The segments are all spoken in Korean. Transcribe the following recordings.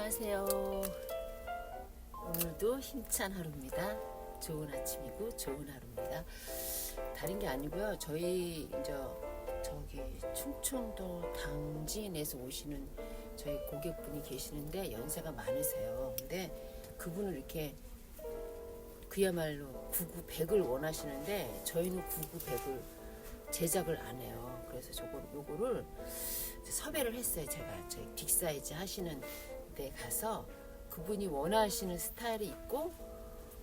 안녕하세요. 오늘도 힘찬 하루입니다. 좋은 아침이고 좋은 하루입니다. 다른 게 아니고요. 저희 이제 저기 충청도 당진에서 오시는 저희 고객분이 계시는데 연세가 많으세요. 근데 그분을 이렇게 그야말로 9900을 원하시는데 저희는 9900을 제작을 안 해요. 그래서 저거 요거를 섭외를 했어요. 제가 저희 빅 사이즈 하시는 데 가서 그분이 원하시는 스타일이 있고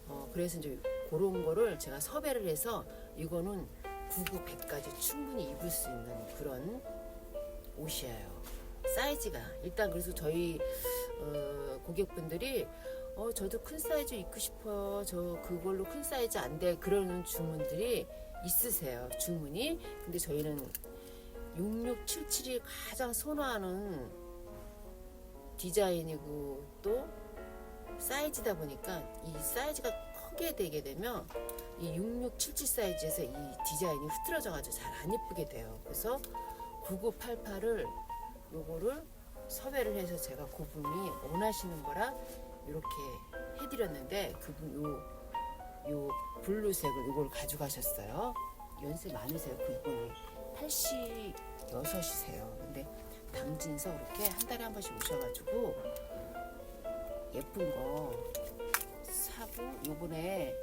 어 그래서 이제 그런 거를 제가 섭외를 해서 이거는 9900까지 충분히 입을 수 있는 그런 옷이에요. 사이즈가 일단 그래서 저희 어, 고객분들이 어 저도 큰 사이즈 입고 싶어요. 저 그걸로 큰 사이즈 안 돼. 그러는 주문들이 있으세요. 주문이. 근데 저희는 6677이 가장 선호하는 디자인이고 또 사이즈다 보니까 이 사이즈가 크게 되게 되면 이 6677 사이즈에서 이 디자인이 흐트러져 가지고 잘 안 예쁘게 돼요. 그래서 9988을 요거를 섭외를 해서 제가 그분이 원하시는 거라 이렇게 해드렸는데 그분 요, 요 블루색을 요걸 가져가셨어요. 연세 많으세요. 그분이 86이세요. 근데 당진서 이렇게 한 달에 한 번씩 오셔가지고 예쁜 거 사고 요번에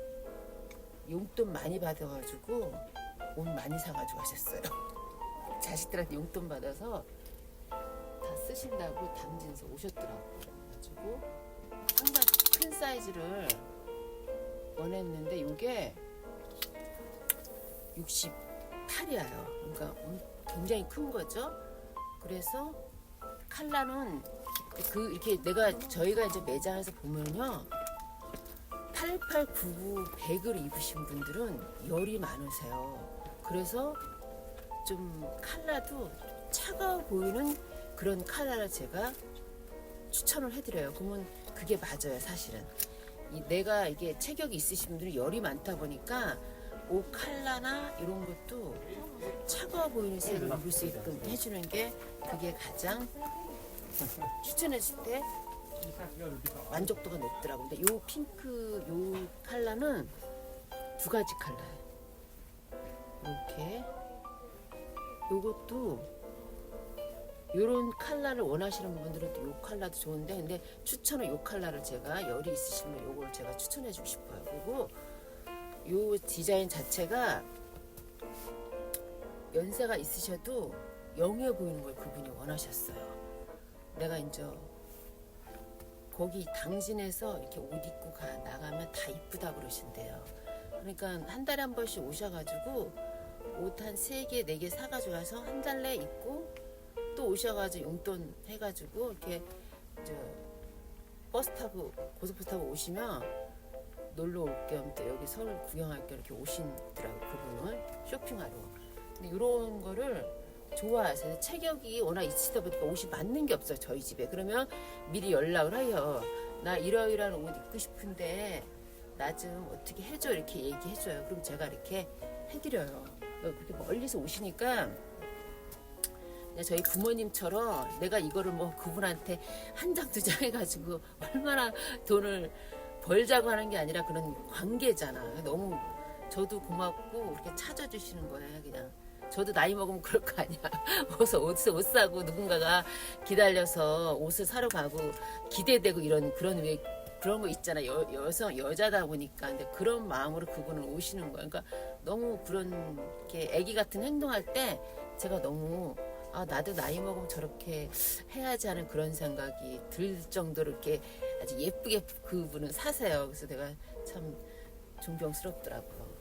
용돈 많이 받아가지고 옷 많이 사가지고 하셨어요. 자식들한테 용돈 받아서 다 쓰신다고 당진서 오셨더라고요. 그래가지고 항상 큰 사이즈를 원했는데 이게 68이에요. 그러니까 굉장히 큰 거죠. 그래서 칼라는 그 이렇게 내가 저희가 이제 매장에서 보면요. 88, 99, 100을 입으신 분들은 열이 많으세요. 그래서 좀 칼라도 차가워 보이는 그런 칼라를 제가 추천을 해드려요. 그러면 그게 맞아요, 사실은. 이 내가 이게 체격이 있으신 분들이 열이 많다 보니까 옷 칼라나 이런 것도 차가워 보이는 색을 입을 수 있게끔 해주는 게 그게 가장 추천했을 때 만족도가 높더라고요. 근데 요 핑크 요 칼라는 두 가지 칼라예요. 이렇게 요것도 요런 칼라를 원하시는 분들은 요 칼라도 좋은데 근데 추천은 요 칼라를 제가 열이 있으시면 요걸 제가 추천해 주고 싶어요. 그리고 요 디자인 자체가 연세가 있으셔도 영해 보이는 걸 그분이 원하셨어요. 내가 이제 거기 당진에서 이렇게 옷 입고 가 나가면 다 이쁘다 그러신대요. 그러니까 한 달에 한 번씩 오셔가지고 옷 한 세 개, 네 개 사가지고 와서 한 달 내 입고 또 오셔가지고 용돈 해가지고 이렇게 저 버스 타고 고속버스 타고 오시면 놀러 올 겸 또 여기 서울 구경할 겸 이렇게 오신더라고 그분을 쇼핑하러. 근데 이런 거를 좋아하세요. 체격이 워낙 있으다 보니까 옷이 맞는 게 없어요 저희 집에. 그러면 미리 연락을 해요. 나 이러이러한 옷 입고 싶은데 나 좀 어떻게 해줘 이렇게 얘기해줘요. 그럼 제가 이렇게 해드려요. 그렇게 멀리서 오시니까 저희 부모님처럼 내가 이거를 뭐 그분한테 한 장 두 장 해가지고 얼마나 돈을 벌자고 하는 게 아니라 그런 관계잖아. 너무 저도 고맙고 이렇게 찾아주시는 거예요. 그냥 저도 나이 먹으면 그럴 거 아니야. 어서 옷, 옷 사고 누군가가 기다려서 옷을 사러 가고 기대되고 이런 그런 왜 그런 거 있잖아. 여, 여성 여자다 보니까 근데 그런 마음으로 그분은 오시는 거야. 그러니까 너무 그런 이렇게 아기 같은 행동할 때 제가 너무 아 나도 나이 먹으면 저렇게 해야지 하는 그런 생각이 들 정도로 이렇게 아주 예쁘게 그분은 사세요. 그래서 내가 참 존경스럽더라고요.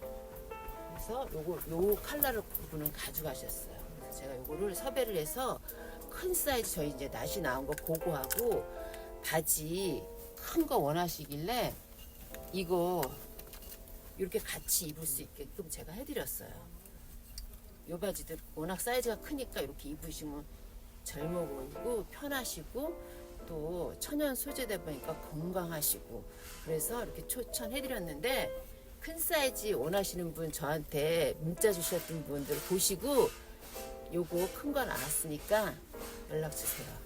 그래서 요거 요 칼라를 그분은 가져가셨어요. 그래서 제가 요거를 섭외를 해서 큰 사이즈 저희 이제 낫이 나온 거 보고하고 바지 큰 거 원하시길래 이거 이렇게 같이 입을 수 있게끔 제가 해드렸어요. 요 바지들 워낙 사이즈가 크니까 이렇게 입으시면 젊어 보이고 편하시고 또 천연 소재다 보니까 건강하시고 그래서 이렇게 추천해드렸는데 큰 사이즈 원하시는 분 저한테 문자 주셨던 분들 보시고 요거 큰거 나왔으니까 연락 주세요.